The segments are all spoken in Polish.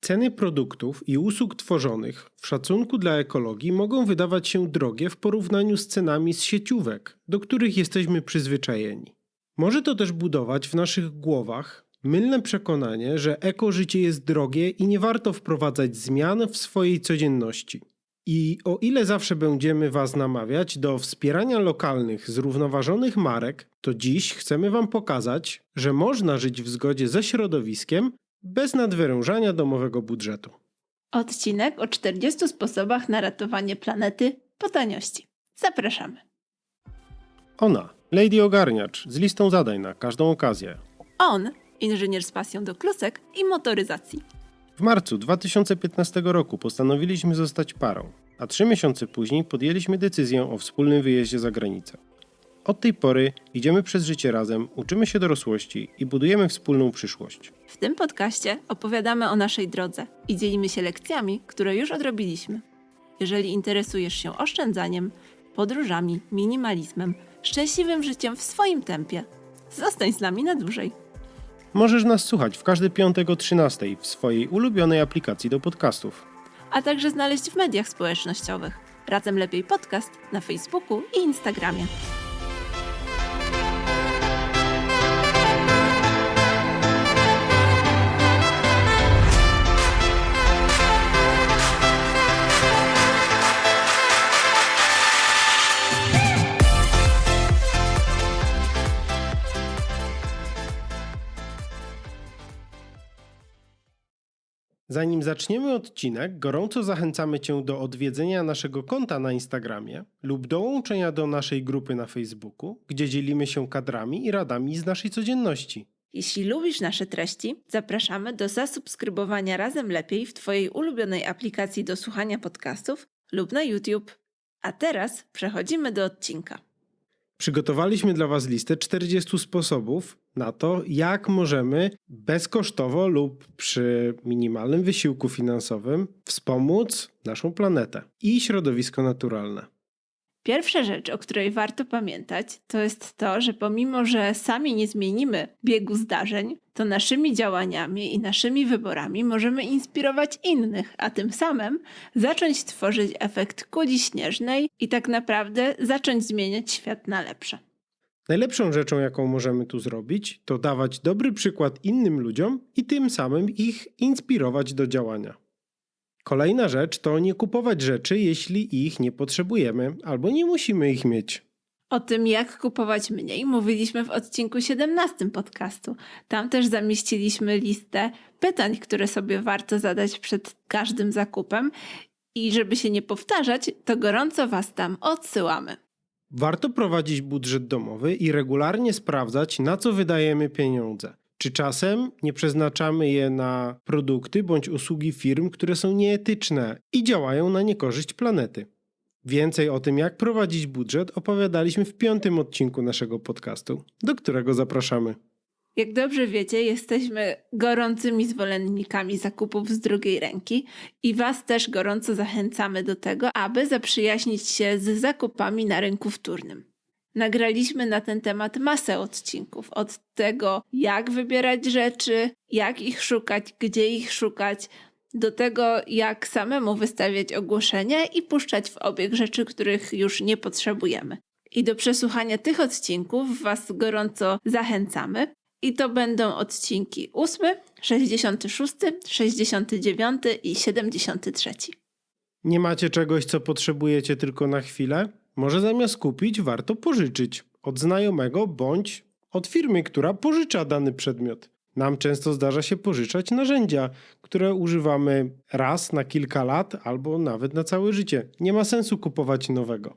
Ceny produktów i usług tworzonych w szacunku dla ekologii mogą wydawać się drogie w porównaniu z cenami z sieciówek, do których jesteśmy przyzwyczajeni. Może to też budować w naszych głowach mylne przekonanie, że ekożycie jest drogie i nie warto wprowadzać zmian w swojej codzienności. I o ile zawsze będziemy Was namawiać do wspierania lokalnych, zrównoważonych marek, to dziś chcemy Wam pokazać, że można żyć w zgodzie ze środowiskiem bez nadwyrężania domowego budżetu. Odcinek o 40 sposobach na ratowanie planety po taniości. Zapraszamy. Ona, Lady Ogarniacz, z listą zadań na każdą okazję. On, inżynier z pasją do klusek i motoryzacji. W marcu 2015 roku postanowiliśmy zostać parą, a trzy miesiące później podjęliśmy decyzję o wspólnym wyjeździe za granicę. Od tej pory idziemy przez życie razem, uczymy się dorosłości i budujemy wspólną przyszłość. W tym podcaście opowiadamy o naszej drodze i dzielimy się lekcjami, które już odrobiliśmy. Jeżeli interesujesz się oszczędzaniem, podróżami, minimalizmem, szczęśliwym życiem w swoim tempie, zostań z nami na dłużej. Możesz nas słuchać w każdy piątek o 13 w swojej ulubionej aplikacji do podcastów. A także znaleźć w mediach społecznościowych. Razem lepiej podcast na Facebooku i Instagramie. Zanim zaczniemy odcinek, gorąco zachęcamy Cię do odwiedzenia naszego konta na Instagramie lub dołączenia do naszej grupy na Facebooku, gdzie dzielimy się kadrami i radami z naszej codzienności. Jeśli lubisz nasze treści, zapraszamy do zasubskrybowania Razem Lepiej w Twojej ulubionej aplikacji do słuchania podcastów lub na YouTube. A teraz przechodzimy do odcinka. Przygotowaliśmy dla Was listę 40 sposobów na to, jak możemy bezkosztowo lub przy minimalnym wysiłku finansowym wspomóc naszą planetę i środowisko naturalne. Pierwsza rzecz, o której warto pamiętać, to jest to, że pomimo, że sami nie zmienimy biegu zdarzeń, to naszymi działaniami i naszymi wyborami możemy inspirować innych, a tym samym zacząć tworzyć efekt kuli śnieżnej i tak naprawdę zacząć zmieniać świat na lepsze. Najlepszą rzeczą, jaką możemy tu zrobić, to dawać dobry przykład innym ludziom i tym samym ich inspirować do działania. Kolejna rzecz to nie kupować rzeczy, jeśli ich nie potrzebujemy albo nie musimy ich mieć. O tym, jak kupować mniej, mówiliśmy w odcinku 17 podcastu. Tam też zamieściliśmy listę pytań, które sobie warto zadać przed każdym zakupem. I żeby się nie powtarzać, to gorąco Was tam odsyłamy. Warto prowadzić budżet domowy i regularnie sprawdzać, na co wydajemy pieniądze. Czy czasem nie przeznaczamy je na produkty bądź usługi firm, które są nieetyczne i działają na niekorzyść planety? Więcej o tym, jak prowadzić budżet, opowiadaliśmy w piątym odcinku naszego podcastu, do którego zapraszamy. Jak dobrze wiecie, jesteśmy gorącymi zwolennikami zakupów z drugiej ręki i Was też gorąco zachęcamy do tego, aby zaprzyjaźnić się z zakupami na rynku wtórnym. Nagraliśmy na ten temat masę odcinków. Od tego, jak wybierać rzeczy, jak ich szukać, gdzie ich szukać, do tego, jak samemu wystawiać ogłoszenia i puszczać w obieg rzeczy, których już nie potrzebujemy. I do przesłuchania tych odcinków Was gorąco zachęcamy. I to będą odcinki 8, 66, 69 i 73. Nie macie czegoś, co potrzebujecie tylko na chwilę? Może zamiast kupić, warto pożyczyć od znajomego bądź od firmy, która pożycza dany przedmiot. Nam często zdarza się pożyczać narzędzia, które używamy raz na kilka lat albo nawet na całe życie. Nie ma sensu kupować nowego.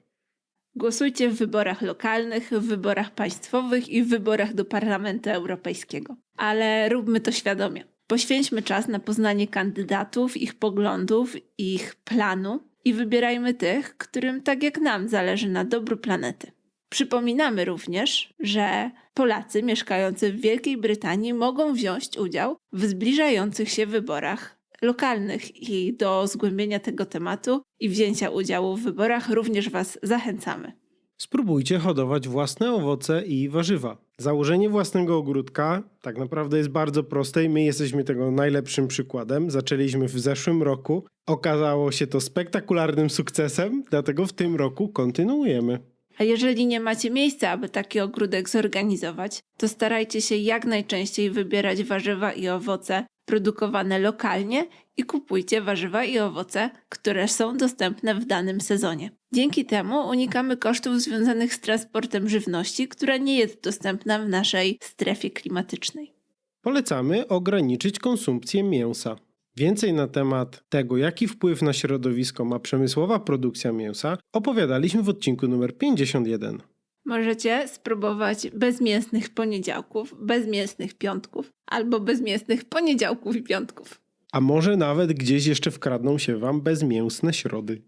Głosujcie w wyborach lokalnych, w wyborach państwowych i w wyborach do Parlamentu Europejskiego. Ale róbmy to świadomie. Poświęćmy czas na poznanie kandydatów, ich poglądów, ich planu i wybierajmy tych, którym tak jak nam zależy na dobru planety. Przypominamy również, że Polacy mieszkający w Wielkiej Brytanii mogą wziąć udział w zbliżających się wyborach lokalnych i do zgłębienia tego tematu i wzięcia udziału w wyborach również Was zachęcamy. Spróbujcie hodować własne owoce i warzywa. Założenie własnego ogródka tak naprawdę jest bardzo proste i my jesteśmy tego najlepszym przykładem. Zaczęliśmy w zeszłym roku. Okazało się to spektakularnym sukcesem, dlatego w tym roku kontynuujemy. A jeżeli nie macie miejsca, aby taki ogródek zorganizować, to starajcie się jak najczęściej wybierać warzywa i owoce produkowane lokalnie i kupujcie warzywa i owoce, które są dostępne w danym sezonie. Dzięki temu unikamy kosztów związanych z transportem żywności, która nie jest dostępna w naszej strefie klimatycznej. Polecamy ograniczyć konsumpcję mięsa. Więcej na temat tego, jaki wpływ na środowisko ma przemysłowa produkcja mięsa, opowiadaliśmy w odcinku numer 51. Możecie spróbować bezmięsnych poniedziałków, bezmięsnych piątków albo bezmięsnych poniedziałków i piątków. A może nawet gdzieś jeszcze wkradną się Wam bezmięsne środy.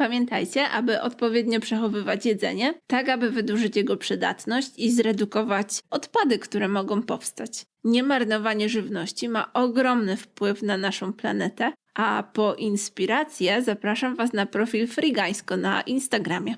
Pamiętajcie, aby odpowiednio przechowywać jedzenie, tak aby wydłużyć jego przydatność i zredukować odpady, które mogą powstać. Niemarnowanie żywności ma ogromny wpływ na naszą planetę, a po inspirację zapraszam Was na profil Frigańsko na Instagramie.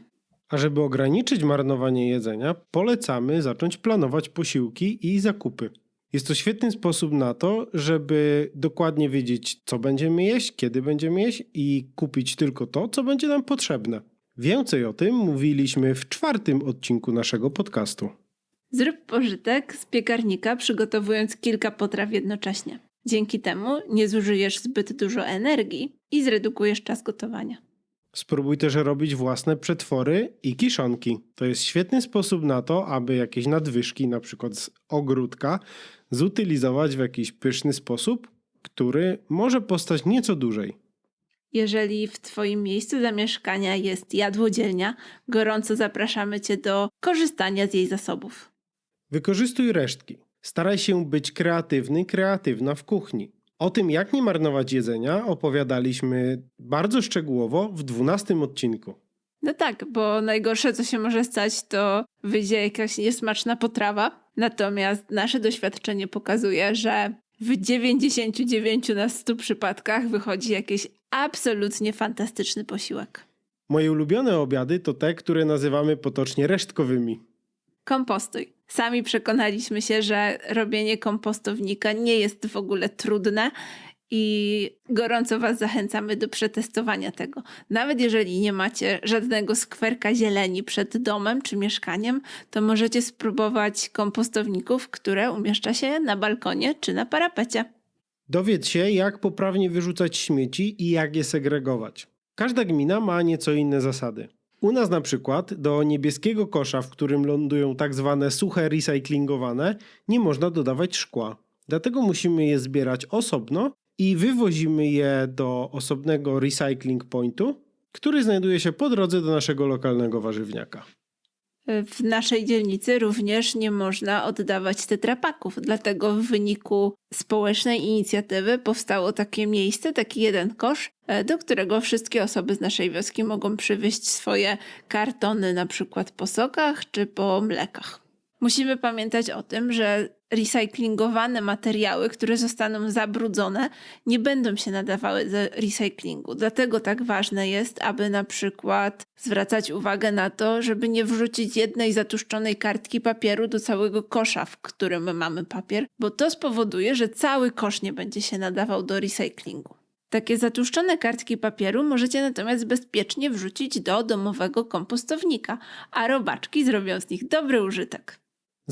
A żeby ograniczyć marnowanie jedzenia, polecamy zacząć planować posiłki i zakupy. Jest to świetny sposób na to, żeby dokładnie wiedzieć, co będziemy jeść, kiedy będziemy jeść i kupić tylko to, co będzie nam potrzebne. Więcej o tym mówiliśmy w czwartym odcinku naszego podcastu. Zrób pożytek z piekarnika, przygotowując kilka potraw jednocześnie. Dzięki temu nie zużyjesz zbyt dużo energii i zredukujesz czas gotowania. Spróbuj też robić własne przetwory i kiszonki. To jest świetny sposób na to, aby jakieś nadwyżki, na przykład z ogródka, zutylizować w jakiś pyszny sposób, który może postać nieco dłużej. Jeżeli w Twoim miejscu zamieszkania jest jadłodzielnia, gorąco zapraszamy Cię do korzystania z jej zasobów. Wykorzystuj resztki. Staraj się być kreatywny, kreatywna w kuchni. O tym, jak nie marnować jedzenia, opowiadaliśmy bardzo szczegółowo w 12 odcinku. No tak, bo najgorsze, co się może stać, to wyjdzie jakaś niesmaczna potrawa. Natomiast nasze doświadczenie pokazuje, że w 99 na 100 przypadkach wychodzi jakiś absolutnie fantastyczny posiłek. Moje ulubione obiady to te, które nazywamy potocznie resztkowymi. Kompostuj. Sami przekonaliśmy się, że robienie kompostownika nie jest w ogóle trudne i gorąco Was zachęcamy do przetestowania tego. Nawet jeżeli nie macie żadnego skwerka zieleni przed domem czy mieszkaniem, to możecie spróbować kompostowników, które umieszcza się na balkonie czy na parapecie. Dowiedz się, jak poprawnie wyrzucać śmieci i jak je segregować. Każda gmina ma nieco inne zasady. U nas na przykład do niebieskiego kosza, w którym lądują tak zwane suche recyklingowane, nie można dodawać szkła. Dlatego musimy je zbierać osobno i wywozimy je do osobnego recycling pointu, który znajduje się po drodze do naszego lokalnego warzywniaka. W naszej dzielnicy również nie można oddawać tetrapaków, dlatego w wyniku społecznej inicjatywy powstało takie miejsce, taki jeden kosz, e, do którego wszystkie osoby z naszej wioski mogą przywieźć swoje kartony, na przykład po sokach czy po mlekach. Musimy pamiętać o tym, że recyklingowane materiały, które zostaną zabrudzone, nie będą się nadawały do recyklingu. Dlatego tak ważne jest, aby na przykład zwracać uwagę na to, żeby nie wrzucić jednej zatuszczonej kartki papieru do całego kosza, w którym mamy papier, bo to spowoduje, że cały kosz nie będzie się nadawał do recyklingu. Takie zatuszczone kartki papieru możecie natomiast bezpiecznie wrzucić do domowego kompostownika, a robaczki zrobią z nich dobry użytek.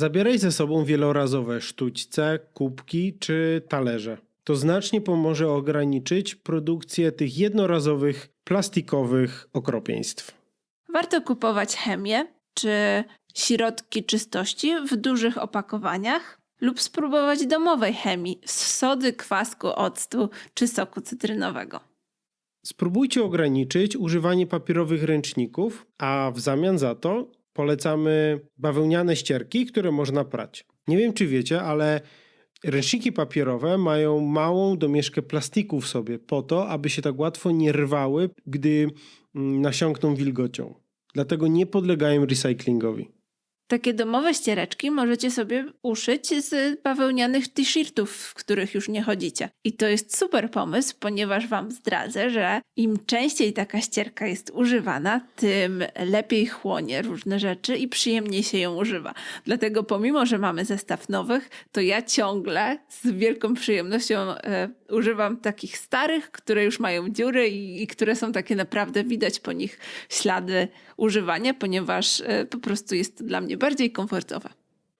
Zabieraj ze sobą wielorazowe sztućce, kubki czy talerze. To znacznie pomoże ograniczyć produkcję tych jednorazowych, plastikowych okropieństw. Warto kupować chemię czy środki czystości w dużych opakowaniach lub spróbować domowej chemii z sody, kwasku, octu czy soku cytrynowego. Spróbujcie ograniczyć używanie papierowych ręczników, a w zamian za to polecamy bawełniane ścierki, które można prać. Nie wiem, czy wiecie, ale ręczniki papierowe mają małą domieszkę plastiku w sobie, po to, aby się tak łatwo nie rwały, gdy mm, nasiąkną wilgocią. Dlatego nie podlegają recyklingowi. Takie domowe ściereczki możecie sobie uszyć z bawełnianych t-shirtów, w których już nie chodzicie. I to jest super pomysł, ponieważ Wam zdradzę, że im częściej taka ścierka jest używana, tym lepiej chłonie różne rzeczy i przyjemniej się ją używa. Dlatego pomimo, że mamy zestaw nowych, to ja ciągle z wielką przyjemnością e, używam takich starych, które już mają dziury i, i które są takie naprawdę widać po nich ślady używania, ponieważ e, po prostu jest to dla mnie bardziej komfortowe.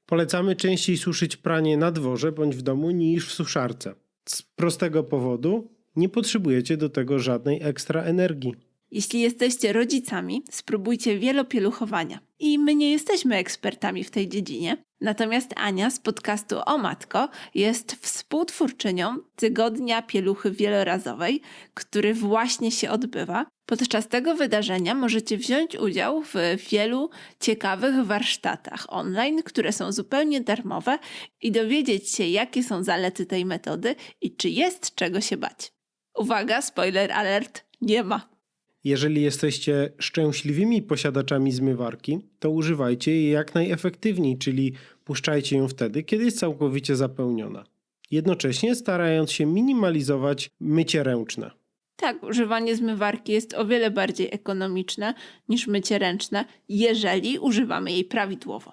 Polecamy częściej suszyć pranie na dworze bądź w domu niż w suszarce. Z prostego powodu nie potrzebujecie do tego żadnej ekstra energii. Jeśli jesteście rodzicami, spróbujcie wielopieluchowania. I my nie jesteśmy ekspertami w tej dziedzinie. Natomiast Ania z podcastu O Matko jest współtwórczynią Tygodnia Pieluchy Wielorazowej, który właśnie się odbywa. Podczas tego wydarzenia możecie wziąć udział w wielu ciekawych warsztatach online, które są zupełnie darmowe i dowiedzieć się, jakie są zalety tej metody i czy jest czego się bać. Uwaga, spoiler alert, nie ma. Jeżeli jesteście szczęśliwymi posiadaczami zmywarki, to używajcie jej jak najefektywniej, czyli puszczajcie ją wtedy, kiedy jest całkowicie zapełniona. Jednocześnie starając się minimalizować mycie ręczne. Tak, używanie zmywarki jest o wiele bardziej ekonomiczne niż mycie ręczne, jeżeli używamy jej prawidłowo.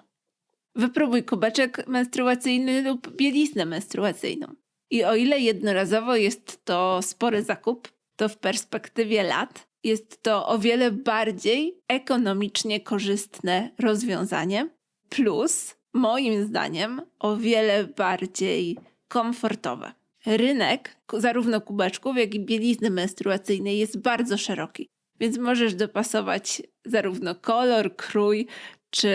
Wypróbuj kubeczek menstruacyjny lub bieliznę menstruacyjną. I o ile jednorazowo jest to spory zakup, to w perspektywie lat jest to o wiele bardziej ekonomicznie korzystne rozwiązanie, plus moim zdaniem o wiele bardziej komfortowe. Rynek zarówno kubeczków, jak i bielizny menstruacyjnej jest bardzo szeroki, więc możesz dopasować zarówno kolor, krój czy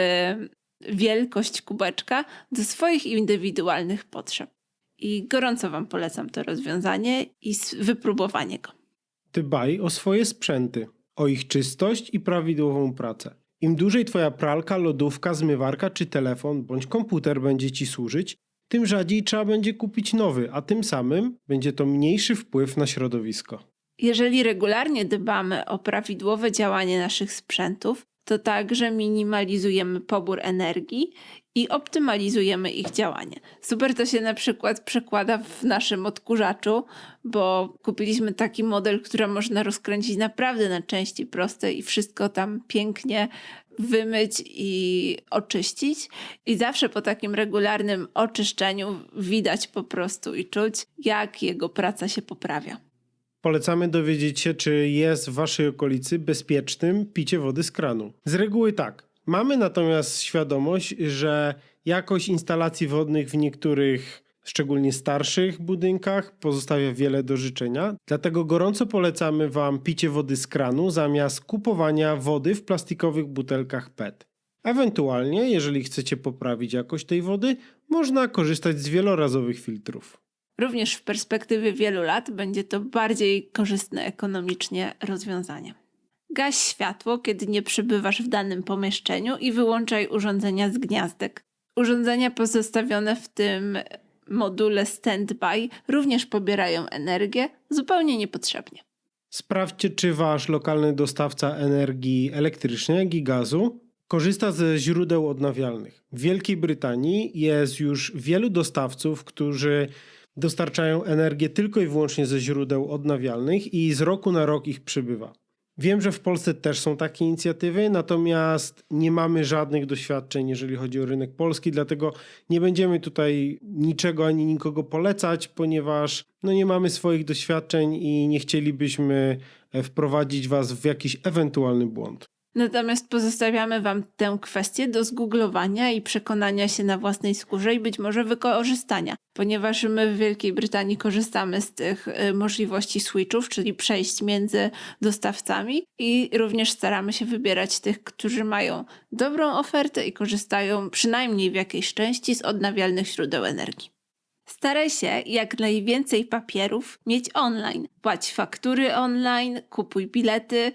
wielkość kubeczka do swoich indywidualnych potrzeb. I gorąco Wam polecam to rozwiązanie i wypróbowanie go. Dbaj o swoje sprzęty, o ich czystość i prawidłową pracę. Im dłużej Twoja pralka, lodówka, zmywarka czy telefon bądź komputer będzie Ci służyć, tym rzadziej trzeba będzie kupić nowy, a tym samym będzie to mniejszy wpływ na środowisko. Jeżeli regularnie dbamy o prawidłowe działanie naszych sprzętów, to także minimalizujemy pobór energii i optymalizujemy ich działanie. Super to się na przykład przekłada w naszym odkurzaczu, bo kupiliśmy taki model, który można rozkręcić naprawdę na części proste i wszystko tam pięknie wymyć i oczyścić. I zawsze po takim regularnym oczyszczeniu widać po prostu i czuć, jak jego praca się poprawia. Polecamy dowiedzieć się, czy jest w Waszej okolicy bezpiecznym picie wody z kranu. Z reguły tak. Mamy natomiast świadomość, że jakość instalacji wodnych w niektórych, szczególnie starszych budynkach, pozostawia wiele do życzenia. Dlatego gorąco polecamy Wam picie wody z kranu zamiast kupowania wody w plastikowych butelkach PET. Ewentualnie, jeżeli chcecie poprawić jakość tej wody, można korzystać z wielorazowych filtrów. Również w perspektywie wielu lat będzie to bardziej korzystne ekonomicznie rozwiązanie. Gaś światło, kiedy nie przebywasz w danym pomieszczeniu i wyłączaj urządzenia z gniazdek. Urządzenia pozostawione w tym module standby również pobierają energię zupełnie niepotrzebnie. Sprawdźcie, czy wasz lokalny dostawca energii elektrycznej, i gazu, korzysta ze źródeł odnawialnych. W Wielkiej Brytanii jest już wielu dostawców, którzy dostarczają energię tylko i wyłącznie ze źródeł odnawialnych i z roku na rok ich przybywa. Wiem, że w Polsce też są takie inicjatywy, natomiast nie mamy żadnych doświadczeń, jeżeli chodzi o rynek polski, dlatego nie będziemy tutaj niczego ani nikogo polecać, ponieważ no nie mamy swoich doświadczeń i nie chcielibyśmy e, wprowadzić Was w jakiś ewentualny błąd. Natomiast pozostawiamy Wam tę kwestię do zgooglowania i przekonania się na własnej skórze i być może wykorzystania, ponieważ my w Wielkiej Brytanii korzystamy z tych y, możliwości switchów, czyli przejść między dostawcami i również staramy się wybierać tych, którzy mają dobrą ofertę i korzystają przynajmniej w jakiejś części z odnawialnych źródeł energii. Staraj się jak najwięcej papierów mieć online. Płać faktury online, kupuj bilety,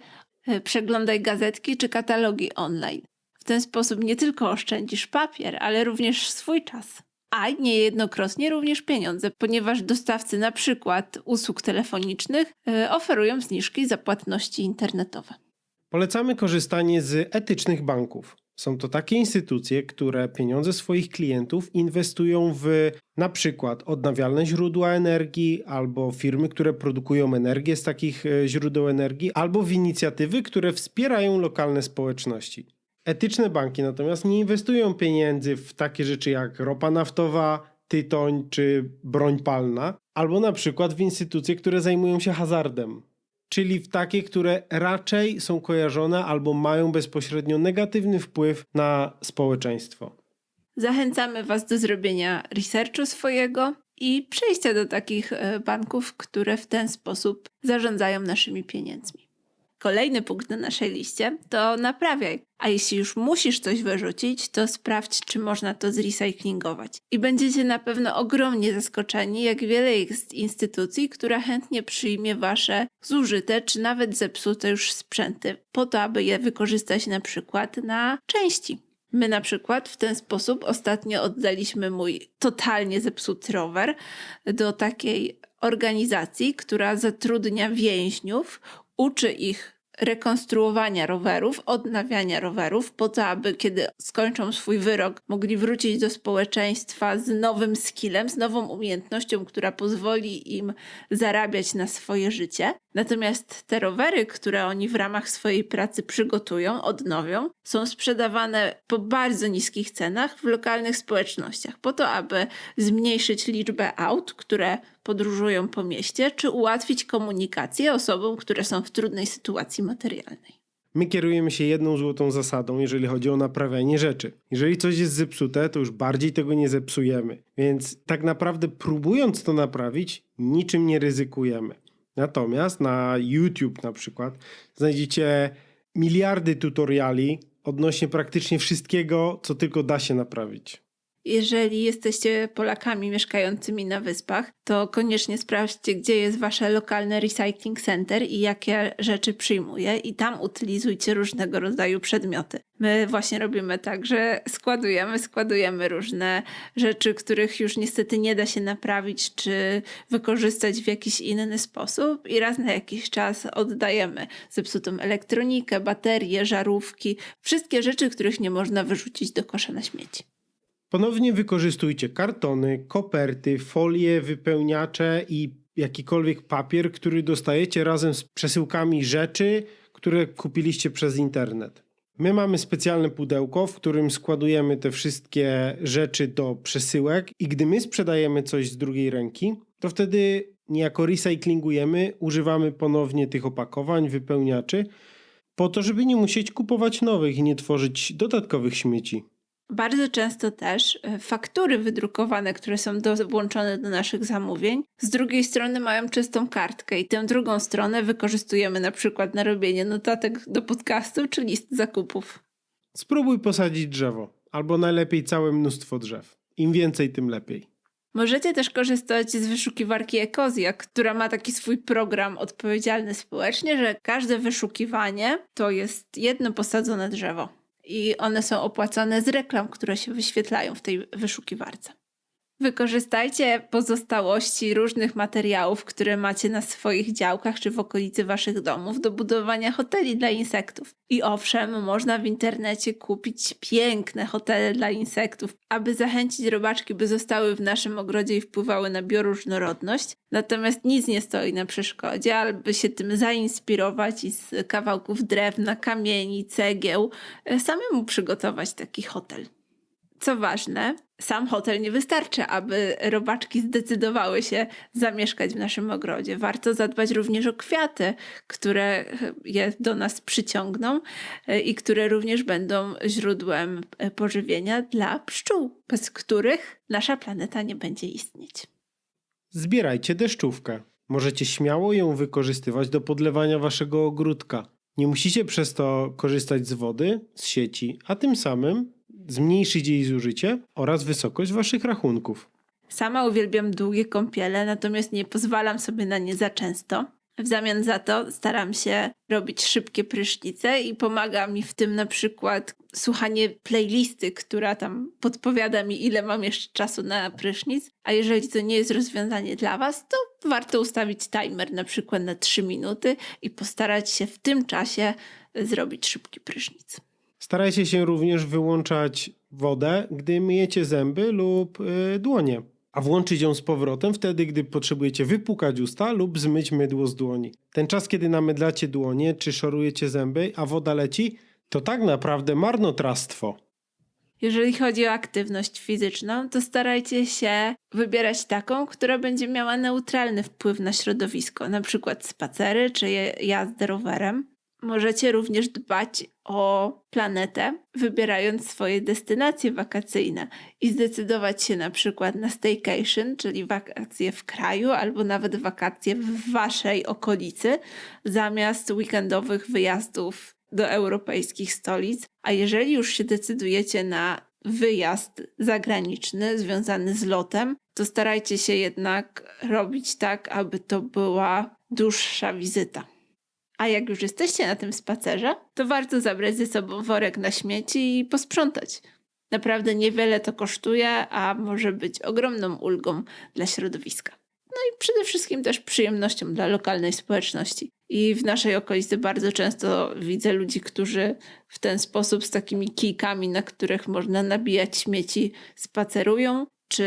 przeglądaj gazetki czy katalogi online. W ten sposób nie tylko oszczędzisz papier, ale również swój czas. A niejednokrotnie również pieniądze, ponieważ dostawcy na przykład usług telefonicznych y, oferują zniżki za płatności internetowe. Polecamy korzystanie z etycznych banków. Są to takie instytucje, które pieniądze swoich klientów inwestują w na przykład odnawialne źródła energii, albo firmy, które produkują energię z takich e, źródeł energii, albo w inicjatywy, które wspierają lokalne społeczności. Etyczne banki natomiast nie inwestują pieniędzy w takie rzeczy jak ropa naftowa, tytoń czy broń palna, albo na przykład w instytucje, które zajmują się hazardem czyli w takie, które raczej są kojarzone albo mają bezpośrednio negatywny wpływ na społeczeństwo. Zachęcamy Was do zrobienia researchu swojego i przejścia do takich e, banków, które w ten sposób zarządzają naszymi pieniędzmi. Kolejny punkt na naszej liście to naprawiaj. A jeśli już musisz coś wyrzucić, to sprawdź, czy można to zrecyklingować. I będziecie na pewno ogromnie zaskoczeni, jak wiele jest instytucji, która chętnie przyjmie wasze zużyte czy nawet zepsute już sprzęty, po to, aby je wykorzystać na przykład na części. My na przykład w ten sposób ostatnio oddaliśmy mój totalnie zepsuty rower do takiej organizacji, która zatrudnia więźniów, uczy ich rekonstruowania rowerów, odnawiania rowerów, po to, aby kiedy skończą swój wyrok, mogli wrócić do społeczeństwa z nowym skillem, z nową umiejętnością, która pozwoli im zarabiać na swoje życie. Natomiast te rowery, które oni w ramach swojej pracy przygotują, odnowią, są sprzedawane po bardzo niskich cenach w lokalnych społecznościach, po to, aby zmniejszyć liczbę aut, które podróżują po mieście, czy ułatwić komunikację osobom, które są w trudnej sytuacji materialnej. My kierujemy się jedną złotą zasadą, jeżeli chodzi o naprawianie rzeczy. Jeżeli coś jest zepsute, to już bardziej tego nie zepsujemy. Więc tak naprawdę próbując to naprawić, niczym nie ryzykujemy. Natomiast na YouTube na przykład znajdziecie miliardy tutoriali odnośnie praktycznie wszystkiego, co tylko da się naprawić. Jeżeli jesteście Polakami mieszkającymi na wyspach, to koniecznie sprawdźcie, gdzie jest wasze lokalne recycling center i jakie rzeczy przyjmuje, i tam utylizujcie różnego rodzaju przedmioty. My właśnie robimy tak, że składujemy, składujemy różne rzeczy, których już niestety nie da się naprawić czy wykorzystać w jakiś inny sposób, i raz na jakiś czas oddajemy zepsutą elektronikę, baterie, żarówki, wszystkie rzeczy, których nie można wyrzucić do kosza na śmieci. Ponownie wykorzystujcie kartony, koperty, folie, wypełniacze i jakikolwiek papier, który dostajecie razem z przesyłkami rzeczy, które kupiliście przez internet. My mamy specjalne pudełko, w którym składujemy te wszystkie rzeczy do przesyłek i gdy my sprzedajemy coś z drugiej ręki, to wtedy niejako recyklingujemy, używamy ponownie tych opakowań, wypełniaczy, po to, żeby nie musieć kupować nowych i nie tworzyć dodatkowych śmieci. Bardzo często też e, faktury wydrukowane, które są do, włączone do naszych zamówień, z drugiej strony mają czystą kartkę i tę drugą stronę wykorzystujemy na przykład na robienie notatek do podcastu czy list zakupów. Spróbuj posadzić drzewo, albo najlepiej całe mnóstwo drzew. Im więcej, tym lepiej. Możecie też korzystać z wyszukiwarki Ekozja, która ma taki swój program odpowiedzialny społecznie, że każde wyszukiwanie to jest jedno posadzone drzewo i one są opłacane z reklam, które się wyświetlają w tej wyszukiwarce. Wykorzystajcie pozostałości różnych materiałów, które macie na swoich działkach czy w okolicy waszych domów do budowania hoteli dla insektów. I owszem, można w internecie kupić piękne hotele dla insektów, aby zachęcić robaczki, by zostały w naszym ogrodzie i wpływały na bioróżnorodność. Natomiast nic nie stoi na przeszkodzie, aby się tym zainspirować i z kawałków drewna, kamieni, cegieł e, samemu przygotować taki hotel. Co ważne, sam hotel nie wystarczy, aby robaczki zdecydowały się zamieszkać w naszym ogrodzie. Warto zadbać również o kwiaty, które je do nas przyciągną e, i które również będą źródłem e, pożywienia dla pszczół, bez których nasza planeta nie będzie istnieć. Zbierajcie deszczówkę. Możecie śmiało ją wykorzystywać do podlewania waszego ogródka. Nie musicie przez to korzystać z wody, z sieci, a tym samym zmniejszyć jej zużycie oraz wysokość waszych rachunków. Sama uwielbiam długie kąpiele, natomiast nie pozwalam sobie na nie za często. W zamian za to staram się robić szybkie prysznice i pomaga mi w tym na przykład słuchanie playlisty, która tam podpowiada mi, ile mam jeszcze czasu na prysznic. A jeżeli to nie jest rozwiązanie dla Was, to warto ustawić timer na przykład na 3 minuty i postarać się w tym czasie zrobić szybki prysznic. Starajcie się również wyłączać wodę, gdy myjecie zęby lub y, dłonie, a włączyć ją z powrotem wtedy, gdy potrzebujecie wypukać usta lub zmyć mydło z dłoni. Ten czas, kiedy namydlacie dłonie czy szorujecie zęby, a woda leci, to tak naprawdę marnotrawstwo. Jeżeli chodzi o aktywność fizyczną, to starajcie się wybierać taką, która będzie miała neutralny wpływ na środowisko, na przykład spacery czy jazdę rowerem. Możecie również dbać o planetę, wybierając swoje destynacje wakacyjne i zdecydować się na przykład na staycation, czyli wakacje w kraju, albo nawet wakacje w waszej okolicy, zamiast weekendowych wyjazdów do europejskich stolic. A jeżeli już się decydujecie na wyjazd zagraniczny związany z lotem, to starajcie się jednak robić tak, aby to była dłuższa wizyta. A jak już jesteście na tym spacerze, to warto zabrać ze sobą worek na śmieci i posprzątać. Naprawdę niewiele to kosztuje, a może być ogromną ulgą dla środowiska. No i przede wszystkim też przyjemnością dla lokalnej społeczności. I w naszej okolicy bardzo często widzę ludzi, którzy w ten sposób z takimi kijkami, na których można nabijać śmieci, spacerują, czy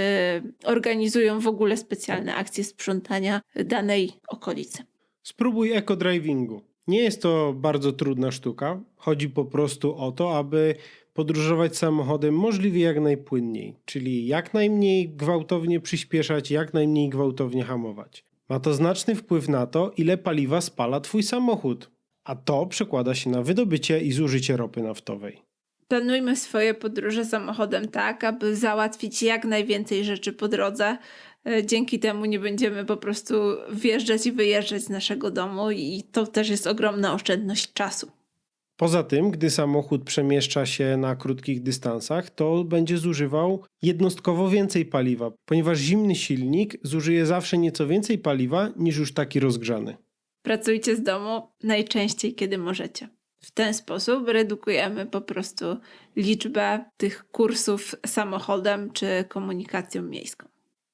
organizują w ogóle specjalne akcje sprzątania danej okolicy. Spróbuj eco-drivingu. Nie jest to bardzo trudna sztuka. Chodzi po prostu o to, aby podróżować samochodem możliwie jak najpłynniej, czyli jak najmniej gwałtownie przyspieszać, jak najmniej gwałtownie hamować. Ma to znaczny wpływ na to, ile paliwa spala Twój samochód, a to przekłada się na wydobycie i zużycie ropy naftowej. Planujmy swoje podróże samochodem tak, aby załatwić jak najwięcej rzeczy po drodze. E, Dzięki temu nie będziemy po prostu wjeżdżać i wyjeżdżać z naszego domu, i to też jest ogromna oszczędność czasu. Poza tym, gdy samochód przemieszcza się na krótkich dystansach, to będzie zużywał jednostkowo więcej paliwa, ponieważ zimny silnik zużyje zawsze nieco więcej paliwa niż już taki rozgrzany. Pracujcie z domu najczęściej, kiedy możecie. W ten sposób redukujemy po prostu liczbę tych kursów samochodem czy komunikacją miejską.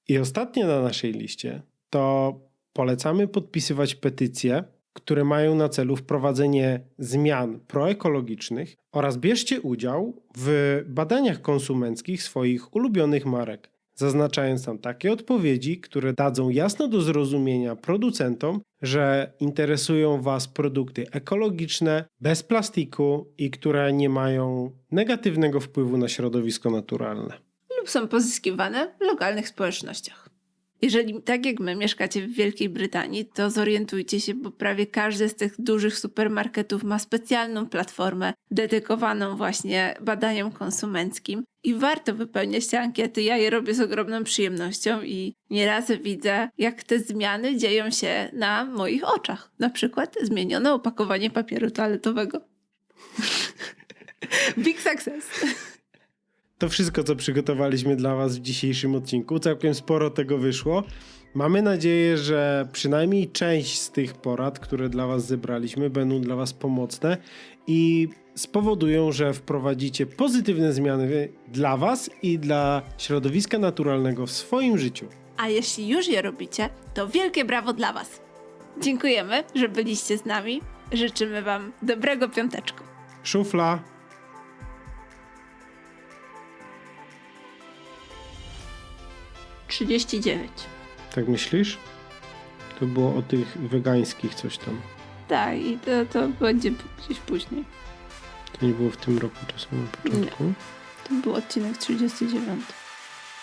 I ostatnie na naszej liście to polecamy podpisywać petycje, które mają na celu wprowadzenie zmian proekologicznych oraz bierzcie udział w badaniach konsumenckich swoich ulubionych marek, zaznaczając tam takie odpowiedzi, które dadzą jasno do zrozumienia producentom, że interesują Was produkty ekologiczne, bez plastiku i które nie mają negatywnego wpływu na środowisko naturalne. Są pozyskiwane w lokalnych społecznościach. Jeżeli tak jak my mieszkacie w Wielkiej Brytanii, to zorientujcie się, bo prawie każdy z tych dużych supermarketów ma specjalną platformę dedykowaną właśnie badaniom konsumenckim i warto wypełniać te ankiety. Ja je robię z ogromną przyjemnością i nieraz widzę, jak te zmiany dzieją się na moich oczach. Na przykład zmienione opakowanie papieru toaletowego. Big success. To wszystko, co przygotowaliśmy dla Was w dzisiejszym odcinku. Całkiem sporo tego wyszło. Mamy nadzieję, że przynajmniej część z tych porad, które dla Was zebraliśmy, będą dla Was pomocne i spowodują, że wprowadzicie pozytywne zmiany dla Was i dla środowiska naturalnego w swoim życiu. A jeśli już je robicie, to wielkie brawo dla Was. Dziękujemy, że byliście z nami. Życzymy Wam dobrego piąteczku. Szufla. Trzydzieści dziewięć. Tak myślisz? To było o tych wegańskich coś tam. Tak, i to, to będzie gdzieś później. To nie było w tym roku czasem na początku. To był odcinek 39.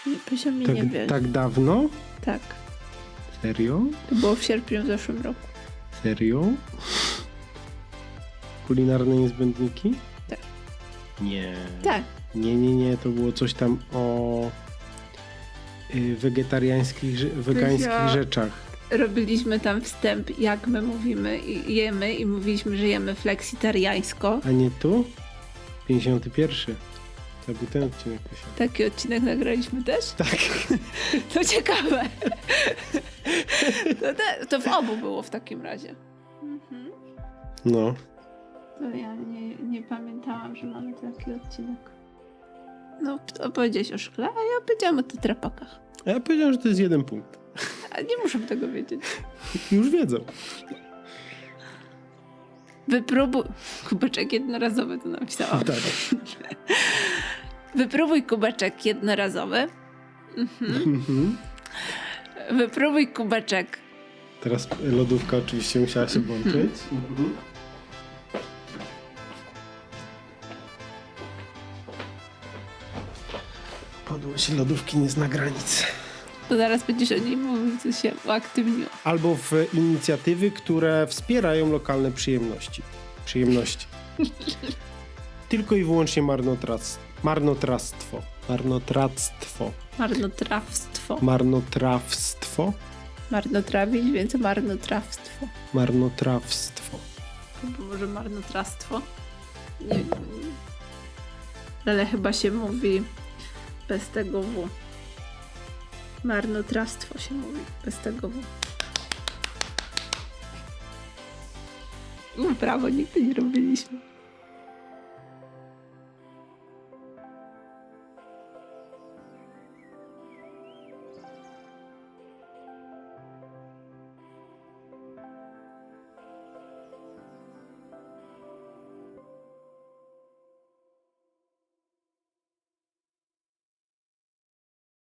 Nie, proszę mi Tak, nie wierzyć. tak dawno? tak. Serio? To było w sierpniu w zeszłym roku. Serio? Kulinarne niezbędniki? Tak. Nie. Tak. Nie, nie, nie. To było coś tam o wegetariańskich, rze- wegańskich rzeczach. Robiliśmy tam wstęp, jak my mówimy i jemy i mówiliśmy, że jemy fleksitariańsko. A nie tu? 51. To był ten odcinek. Kasia. Taki odcinek nagraliśmy też? Tak. To ciekawe. To, te, to w obu było w takim razie. Mhm. No. To ja nie, nie pamiętałam, że mamy taki odcinek. No, opowiedziałeś o szkle, a ja powiedziałam o tetrapakach. A ja powiedziałem, że to jest jeden punkt. A nie muszę tego wiedzieć. Już wiedzą. Wypróbuj. Kubeczek jednorazowy to napisałam. Tak. Wypróbuj kubeczek jednorazowy. Mhm. Wypróbuj kubeczek. Teraz lodówka oczywiście musiała się włączyć. Mhm. Podłość lodówki nie zna granic. To zaraz będziesz o niej mówił, co się uaktywniło. Albo w inicjatywy, które wspierają lokalne przyjemności. Przyjemności. Tylko i wyłącznie marnotras, marnotrawstwo. Marnotrawstwo. Marnotrawstwo. Marnotrawstwo. Marnotrawić, więc marnotrawstwo. Marnotrawstwo. Albo może marnotrawstwo. Nie wiem. Ale chyba się mówi bez tego W. Marnotrawstwo się mówi bez tego W. No, Prawo nigdy nie robiliśmy.